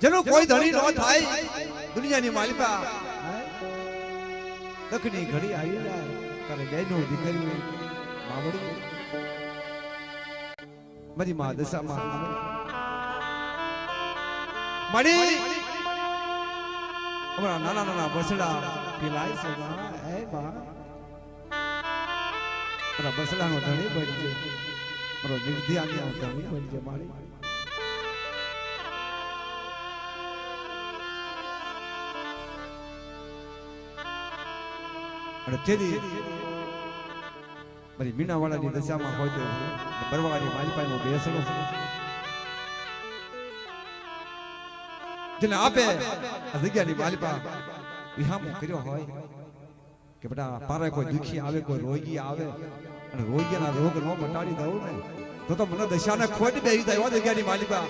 જેનો કોઈ ધણી ન થાય દુનિયાની માલિકા. દખની ઘડી આવી જાય તારે બેનો દીકરી માવડી મારી મા દશામાં મણી અમારા નાના નાના બસડા પીલાય છે એ બા. બસડાનો ધણી બનજે. મારો નિર્ધ્યાનો ધણી બનજે મારી. અને તેથી મારી મીનાવાળાની દશામાં હોય તો બરવાળાની હું બેસણો જેને આપે આ જગ્યાની માલિપા વિહામો કર્યો હોય કે બેટા પારે કોઈ દુખી આવે, કોઈ રોગી આવે અને રોગીના રોગ નો મટાડી દઉં ને, તો તો મને દશાને ખોટ બેસી જાય જગ્યાની માલિકા.